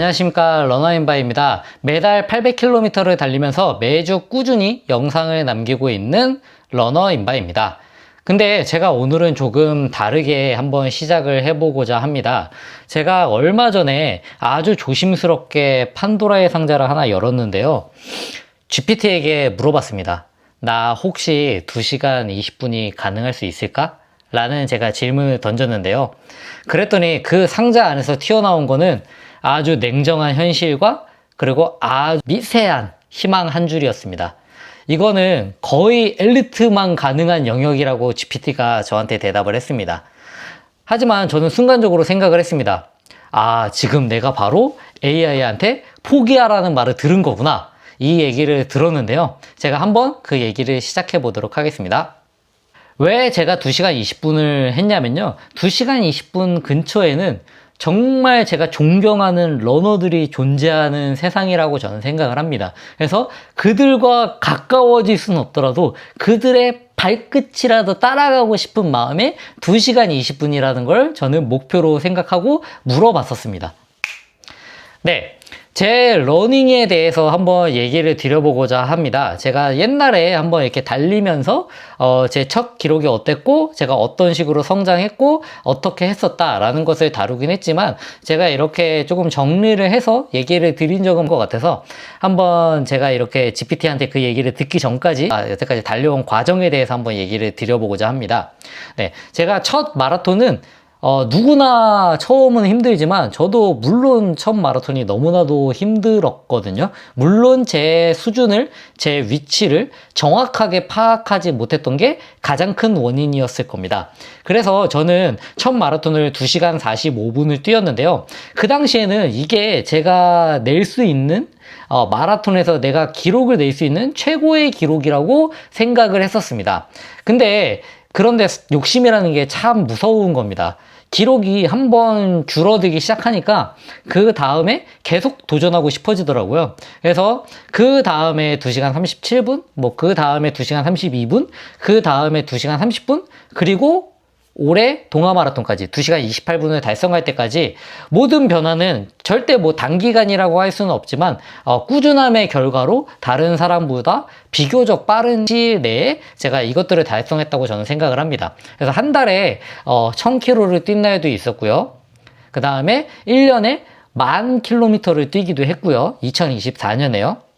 네, 안녕하십니까. 러너인바입니다. 매달 800km를 달리면서 매주 꾸준히 영상을 남기고 있는 러너인바입니다. 근데 제가 오늘은 조금 다르게 한번 시작을 해보고자 합니다. 제가 얼마 전에 아주 조심스럽게 판도라의 상자를 하나 열었는데요. GPT에게 물어봤습니다. 나 혹시 2시간 20분이 가능할 수 있을까? 라는 제가 질문을 던졌는데요. 그랬더니 그 상자 안에서 튀어나온 거는 아주 냉정한 현실과 그리고 아주 미세한 희망 한 줄이었습니다. 이거는 거의 엘리트만 가능한 영역이라고 GPT가 저한테 대답을 했습니다. 하지만 저는 순간적으로 생각을 했습니다. 아, 지금 내가 바로 AI한테 포기하라는 말을 들은 거구나. 이 얘기를 들었는데요. 제가 한번 그 얘기를 시작해 보도록 하겠습니다. 왜 제가 2시간 20분을 했냐면요. 2시간 20분 근처에는 정말 제가 존경하는 러너들이 존재하는 세상이라고 저는 생각을 합니다. 그래서 그들과 가까워질 수는 없더라도 그들의 발끝이라도 따라가고 싶은 마음에 2시간 20분이라는 걸 저는 목표로 생각하고 물어봤었습니다. 네. 제 러닝에 대해서 한번 얘기를 드려보고자 합니다. 제가 옛날에 한번 이렇게 달리면서 어, 제 첫 기록이 어땠고 제가 어떤 식으로 성장했고 어떻게 했었다라는 것을 다루긴 했지만 제가 이렇게 조금 정리를 해서 얘기를 드린 적은 것 같아서 한번 제가 이렇게 GPT한테 그 얘기를 듣기 전까지 아, 여태까지 달려온 과정에 대해서 한번 얘기를 드려보고자 합니다. 네, 제가 첫 마라톤은 어, 누구나 처음은 힘들지만 저도 물론 첫 마라톤이 너무나도 힘들었거든요. 물론 제 수준을, 제 위치를 정확하게 파악하지 못했던 게 가장 큰 원인이었을 겁니다. 그래서 저는 첫 마라톤을 2시간 45분을 뛰었는데요. 그 당시에는 이게 제가 낼 수 있는 어, 마라톤에서 내가 기록을 낼 수 있는 최고의 기록이라고 생각을 했었습니다. 근데 그런데 욕심이라는 게 참 무서운 겁니다. 기록이 한 번 줄어들기 시작하니까 그 다음에 계속 도전하고 싶어지더라고요. 그래서 그 다음에 2시간 37분, 뭐 그 다음에 2시간 32분, 그 다음에 2시간 30분, 그리고 올해 동아 마라톤까지 2시간 28분을 달성할 때까지 모든 변화는 절대 뭐 단기간이라고 할 수는 없지만 어, 꾸준함의 결과로 다른 사람보다 비교적 빠른 시일 내에 제가 이것들을 달성했다고 저는 생각을 합니다. 그래서 한 달에 어, 1000km를 뛴 날도 있었고요. 그 다음에 1년에 만 킬로미터를 뛰기도 했고요. 2024년에요.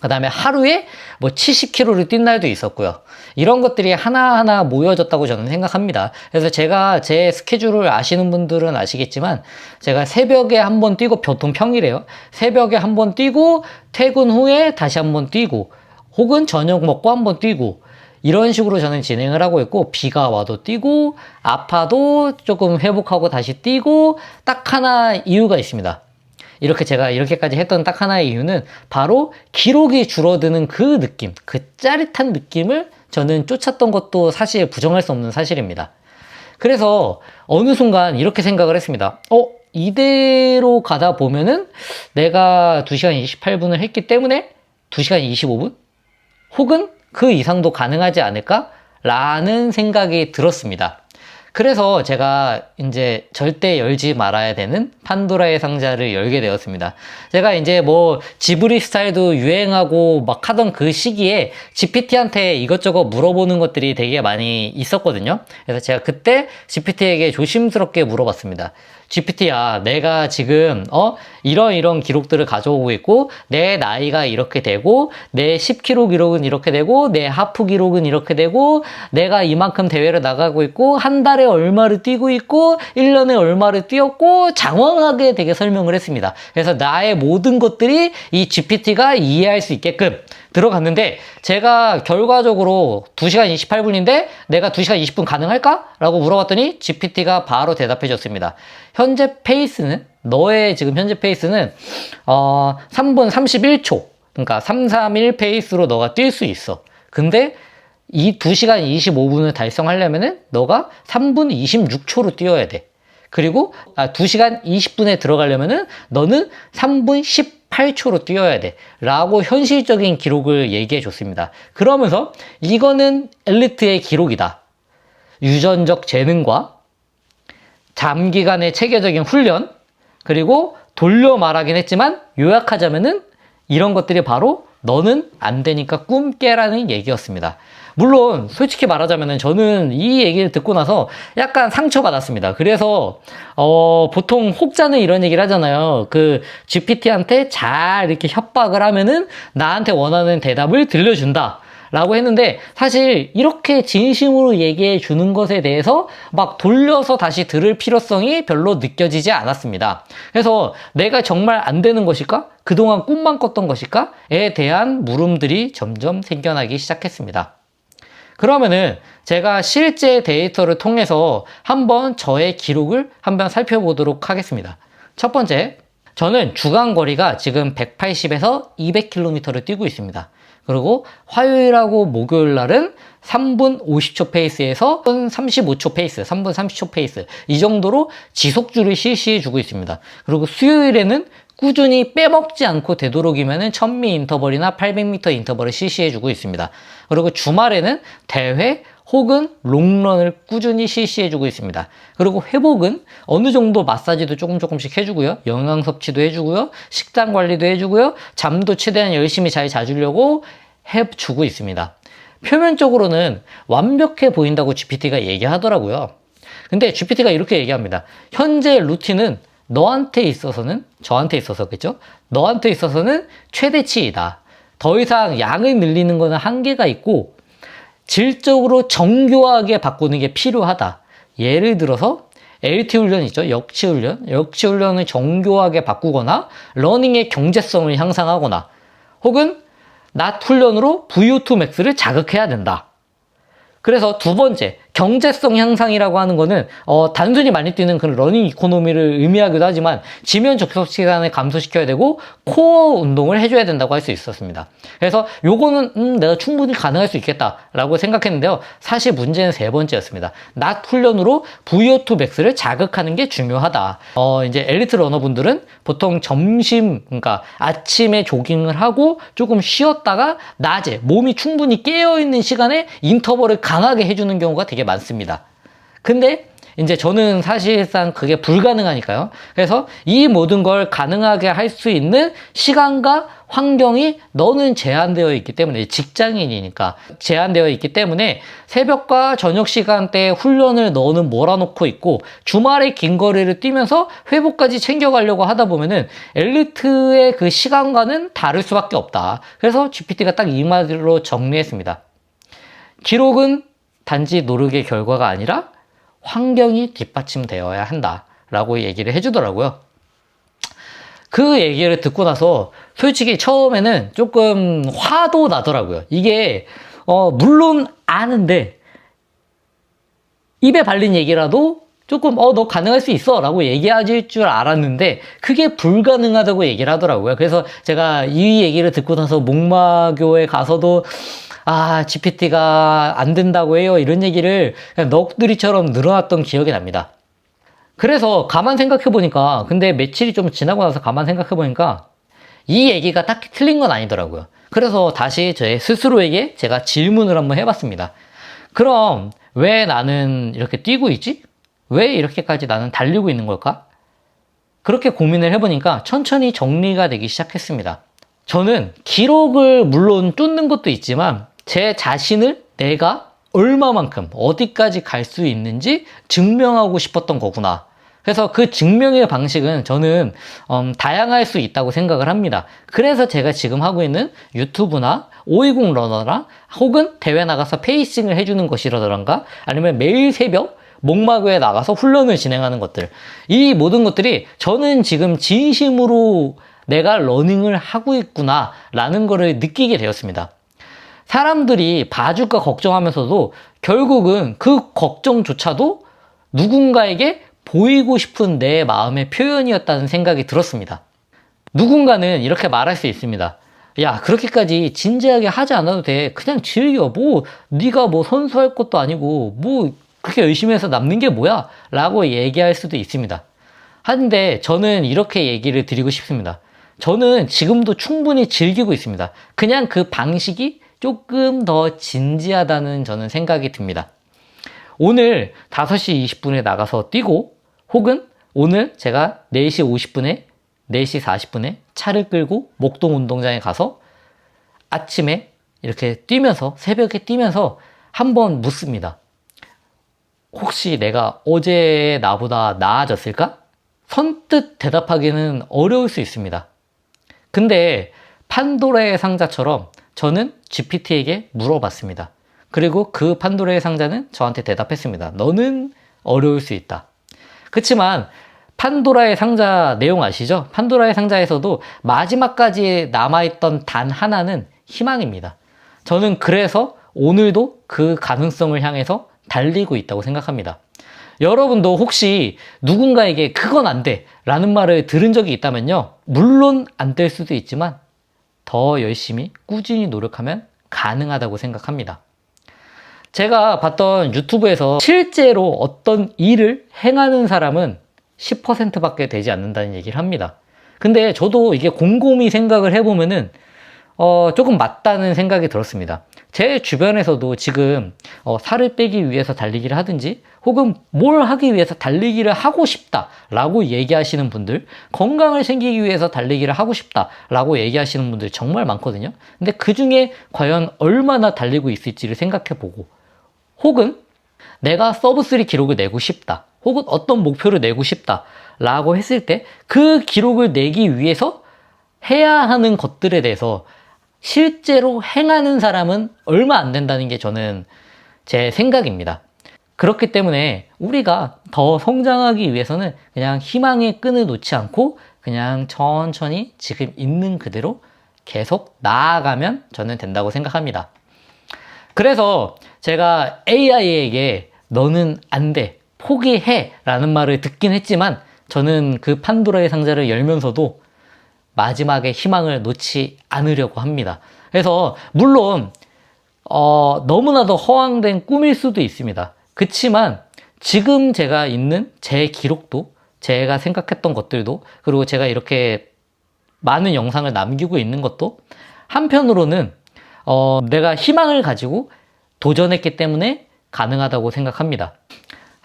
그 다음에 하루에 뭐 70km를 뛴 날도 있었고요. 이런 것들이 하나하나 모여졌다고 저는 생각합니다. 그래서 제가 제 스케줄을 아시는 분들은 아시겠지만 제가 새벽에 한 번 뛰고 보통 평일에요. 새벽에 한 번 뛰고 퇴근 후에 다시 한 번 뛰고 혹은 저녁 먹고 한 번 뛰고 이런 식으로 저는 진행을 하고 있고 비가 와도 뛰고 아파도 조금 회복하고 다시 뛰고 딱 하나 이유가 있습니다. 이렇게 제가 이렇게까지 했던 딱 하나의 이유는 바로 기록이 줄어드는 그 느낌, 그 짜릿한 느낌을 저는 쫓았던 것도 사실 부정할 수 없는 사실입니다. 그래서 어느 순간 이렇게 생각을 했습니다. 어, 이대로 가다 보면은 내가 2시간 28분을 했기 때문에 2시간 25분? 혹은 그 이상도 가능하지 않을까? 라는 생각이 들었습니다. 그래서 제가 이제 절대 열지 말아야 되는 판도라의 상자를 열게 되었습니다. 제가 이제 뭐 지브리 스타일도 유행하고 막 하던 그 시기에 GPT한테 이것저것 물어보는 것들이 되게 많이 있었거든요. 그래서 제가 그때 GPT에게 조심스럽게 물어봤습니다. GPT야, 내가 지금, 어, 이런 이런 기록들을 가져오고 있고, 내 나이가 이렇게 되고, 내 10km 기록은 이렇게 되고, 내 하프 기록은 이렇게 되고, 내가 이만큼 대회를 나가고 있고, 한 달에 얼마를 뛰고 있고, 1년에 얼마를 뛰었고, 장황하게 되게 설명을 했습니다. 그래서 나의 모든 것들이 이 GPT가 이해할 수 있게끔 들어갔는데, 제가 결과적으로 2시간 28분인데, 내가 2시간 20분 가능할까? 라고 물어봤더니, GPT가 바로 대답해 줬습니다. 현재 페이스는 너의 지금 현재 페이스는 어 3분 31초 그러니까 331 페이스로 너가 뛸 수 있어. 근데 이 2시간 25분을 달성하려면은 너가 3분 26초로 뛰어야 돼. 그리고 아 2시간 20분에 들어가려면은 너는 3분 18초로 뛰어야 돼. 라고 현실적인 기록을 얘기해 줬습니다. 그러면서 이거는 엘리트의 기록이다. 유전적 재능과 장기간의 체계적인 훈련, 그리고 돌려 말하긴 했지만 요약하자면은 이런 것들이 바로 너는 안 되니까 꿈 깨라는 얘기였습니다. 물론 솔직히 말하자면은 저는 이 얘기를 듣고 나서 약간 상처받았습니다. 그래서 어 보통 혹자는 이런 얘기를 하잖아요. 그 GPT한테 잘 이렇게 협박을 하면은 나한테 원하는 대답을 들려준다. 라고 했는데 사실 이렇게 진심으로 얘기해 주는 것에 대해서 막 돌려서 다시 들을 필요성이 별로 느껴지지 않았습니다. 그래서 내가 정말 안 되는 것일까? 그동안 꿈만 꿨던 것일까? 에 대한 물음들이 점점 생겨나기 시작했습니다. 그러면은 제가 실제 데이터를 통해서 한번 저의 기록을 한번 살펴보도록 하겠습니다. 첫 번째, 저는 주간 거리가 지금 180에서 200km를 뛰고 있습니다. 그리고 화요일하고 목요일 날은 3분 50초 페이스에서 3분 35초 페이스, 3분 30초 페이스 이 정도로 지속주를 실시해 주고 있습니다. 그리고 수요일에는 꾸준히 빼먹지 않고 되도록이면은 1000미 인터벌이나 800m 인터벌을 실시해 주고 있습니다. 그리고 주말에는 대회 혹은 롱런을 꾸준히 실시해 주고 있습니다. 그리고 회복은 어느 정도 마사지도 조금 조금씩 해주고요. 영양 섭취도 해주고요. 식단 관리도 해주고요. 잠도 최대한 열심히 잘 자주려고 해주고 있습니다. 표면적으로는 완벽해 보인다고 GPT가 얘기하더라고요. 근데 GPT가 이렇게 얘기합니다. 현재 루틴은 너한테 있어서는 저한테 있어서겠죠? 너한테 있어서는 최대치이다. 더 이상 양을 늘리는 것은 한계가 있고 질적으로 정교하게 바꾸는 게 필요하다. 예를 들어서 LT 훈련 있죠. 역치 훈련. 역치 훈련을 정교하게 바꾸거나 러닝의 경제성을 향상하거나 혹은 낮 훈련으로 VO2 max를 자극해야 된다. 그래서 두 번째, 경제성 향상이라고 하는 거는 어, 단순히 많이 뛰는 그런 러닝 이코노미를 의미하기도 하지만 지면 접속 시간을 감소시켜야 되고 코어 운동을 해줘야 된다고 할 수 있었습니다. 그래서 요거는 음, 내가 충분히 가능할 수 있겠다라고 생각했는데요. 사실 문제는 세 번째였습니다. 낮 훈련으로 VO2 max를 자극하는 게 중요하다. 어, 이제 엘리트 러너분들은 보통 점심, 그러니까 아침에 조깅을 하고 조금 쉬었다가 낮에 몸이 충분히 깨어 있는 시간에 인터벌을 강하게 해주는 경우가 되게 많습니다. 근데 이제 저는 사실상 그게 불가능하니까요. 그래서 이 모든 걸 가능하게 할 수 있는 시간과 환경이 너는 제한되어 있기 때문에 직장인이니까 제한되어 있기 때문에 새벽과 저녁 시간대에 훈련을 너는 몰아놓고 있고 주말에 긴 거리를 뛰면서 회복까지 챙겨가려고 하다 보면은 엘리트의 그 시간과는 다를 수밖에 없다. 그래서 GPT가 딱 이 말로 정리했습니다. 기록은 단지 노력의 결과가 아니라 환경이 뒷받침되어야 한다라고 얘기를 해주더라고요. 그 얘기를 듣고 나서 솔직히 처음에는 조금 화도 나더라고요. 이게 어 물론 아는데 입에 발린 얘기라도 조금 어 너 가능할 수 있어 라고 얘기하실 줄 알았는데 그게 불가능하다고 얘기를 하더라고요. 그래서 제가 이 얘기를 듣고 나서 목마교에 가서도 아, GPT가 안 된다고 해요. 이런 얘기를 넋두리처럼 늘어났던 기억이 납니다. 그래서 가만 생각해 보니까, 근데 며칠이 좀 지나고 나서 가만 생각해 보니까, 이 얘기가 딱히 틀린 건 아니더라고요. 그래서 다시 제 스스로에게 제가 질문을 한번 해봤습니다. 그럼 왜 나는 이렇게 뛰고 있지? 왜 이렇게까지 나는 달리고 있는 걸까? 그렇게 고민을 해보니까 천천히 정리가 되기 시작했습니다. 저는 기록을 물론 뚫는 것도 있지만 제 자신을 내가 얼마만큼 어디까지 갈 수 있는지 증명하고 싶었던 거구나. 그래서 그 증명의 방식은 저는 음, 다양할 수 있다고 생각을 합니다. 그래서 제가 지금 하고 있는 유튜브나 520 러너나 혹은 대회 나가서 페이싱을 해주는 것이라던가 아니면 매일 새벽 목마교에 나가서 훈련을 진행하는 것들 이 모든 것들이 저는 지금 진심으로 내가 러닝을 하고 있구나 라는 것을 느끼게 되었습니다. 사람들이 봐줄까 걱정하면서도 결국은 그 걱정조차도 누군가에게 보이고 싶은 내 마음의 표현이었다는 생각이 들었습니다. 누군가는 이렇게 말할 수 있습니다. 야 그렇게까지 진지하게 하지 않아도 돼. 그냥 즐겨. 뭐 네가 뭐 선수할 것도 아니고 뭐 그렇게 열심히 해서 남는 게 뭐야? 라고 얘기할 수도 있습니다. 하는데 저는 이렇게 얘기를 드리고 싶습니다. 저는 지금도 충분히 즐기고 있습니다. 그냥 그 방식이 조금 더 진지하다는 저는 생각이 듭니다. 오늘 5시 20분에 나가서 뛰고 혹은 오늘 제가 4시 50분에 4시 40분에 차를 끌고 목동 운동장에 가서 아침에 이렇게 뛰면서 새벽에 뛰면서 한번 묻습니다. 혹시 내가 어제 나보다 나아졌을까? 선뜻 대답하기는 어려울 수 있습니다. 근데 판도라의 상자처럼 저는 GPT에게 물어봤습니다. 그리고 그 판도라의 상자는 저한테 대답했습니다. 너는 어려울 수 있다. 그렇지만 판도라의 상자 내용 아시죠? 판도라의 상자에서도 마지막까지 남아있던 단 하나는 희망입니다. 저는 그래서 오늘도 그 가능성을 향해서 달리고 있다고 생각합니다. 여러분도 혹시 누군가에게 그건 안 돼! 라는 말을 들은 적이 있다면요. 물론 안 될 수도 있지만 더 열심히 꾸준히 노력하면 가능하다고 생각합니다. 제가 봤던 유튜브에서 실제로 어떤 일을 행하는 사람은 10% 밖에 되지 않는다는 얘기를 합니다. 근데 저도 이게 곰곰이 생각을 해보면은 어, 조금 맞다는 생각이 들었습니다. 제 주변에서도 지금 어, 살을 빼기 위해서 달리기를 하든지 혹은 뭘 하기 위해서 달리기를 하고 싶다라고 얘기하시는 분들, 건강을 챙기기 위해서 달리기를 하고 싶다라고 얘기하시는 분들 정말 많거든요. 근데 그 중에 과연 얼마나 달리고 있을지를 생각해 보고 혹은 내가 서브3 기록을 내고 싶다. 혹은 어떤 목표를 내고 싶다. 라고 했을 때 그 기록을 내기 위해서 해야 하는 것들에 대해서 실제로 행하는 사람은 얼마 안 된다는 게 저는 제 생각입니다. 그렇기 때문에 우리가 더 성장하기 위해서는 그냥 희망의 끈을 놓지 않고 그냥 천천히 지금 있는 그대로 계속 나아가면 저는 된다고 생각합니다. 그래서 제가 AI에게 너는 안 돼, 포기해 라는 말을 듣긴 했지만 저는 그 판도라의 상자를 열면서도 마지막에 희망을 놓지 않으려고 합니다. 그래서 물론 어, 너무나도 허황된 꿈일 수도 있습니다. 그렇지만 지금 제가 있는 제 기록도 제가 생각했던 것들도 그리고 제가 이렇게 많은 영상을 남기고 있는 것도 한편으로는 어, 내가 희망을 가지고 도전했기 때문에 가능하다고 생각합니다.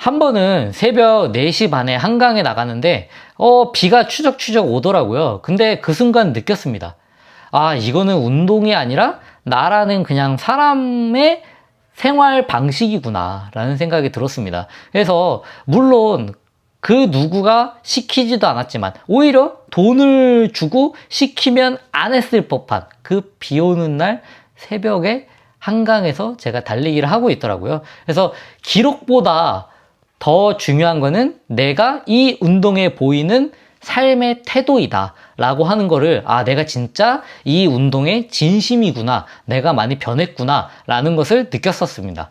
한 번은 새벽 4시 반에 한강에 나가는데, 어, 비가 추적추적 오더라고요. 근데 그 순간 느꼈습니다. 아, 이거는 운동이 아니라 나라는 그냥 사람의 생활 방식이구나. 라는 생각이 들었습니다. 그래서, 물론, 그 누구가 시키지도 않았지만, 오히려 돈을 주고 시키면 안 했을 법한 그 비 오는 날 새벽에 한강에서 제가 달리기를 하고 있더라고요. 그래서 기록보다 더 중요한 거는 내가 이 운동에 보이는 삶의 태도이다. 라고 하는 거를, 아, 내가 진짜 이 운동에 진심이구나. 내가 많이 변했구나. 라는 것을 느꼈었습니다.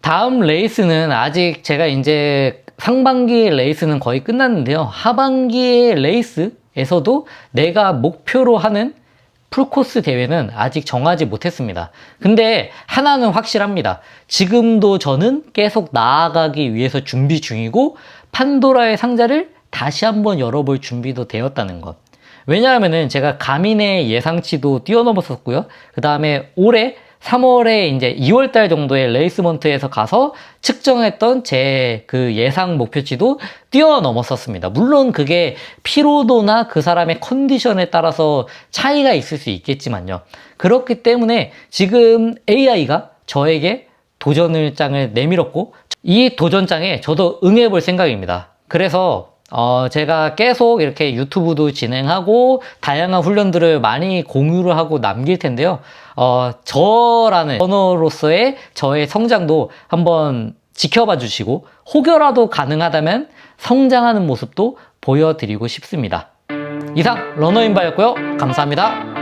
다음 레이스는 아직 제가 이제 상반기 레이스는 거의 끝났는데요. 하반기의 레이스에서도 내가 목표로 하는 풀코스 대회는 아직 정하지 못했습니다. 근데 하나는 확실합니다. 지금도 저는 계속 나아가기 위해서 준비 중이고 판도라의 상자를 다시 한번 열어볼 준비도 되었다는 것. 왜냐하면은 제가 가민의 예상치도 뛰어넘었었고요. 그 다음에 올해 3월에 이제 2월달 정도에 레이스먼트에서 가서 측정했던 제 그 예상 목표치도 뛰어넘었었습니다. 물론 그게 피로도나 그 사람의 컨디션에 따라서 차이가 있을 수 있겠지만요. 그렇기 때문에 지금 AI가 저에게 도전을 장을 내밀었고 이 도전장에 저도 응해 볼 생각입니다. 그래서 어, 제가 계속 이렇게 유튜브도 진행하고 다양한 훈련들을 많이 공유를 하고 남길 텐데요. 어, 저라는 언어로서의 저의 성장도 한번 지켜봐 주시고 혹여라도 가능하다면 성장하는 모습도 보여드리고 싶습니다. 이상 러너인바였고요. 감사합니다.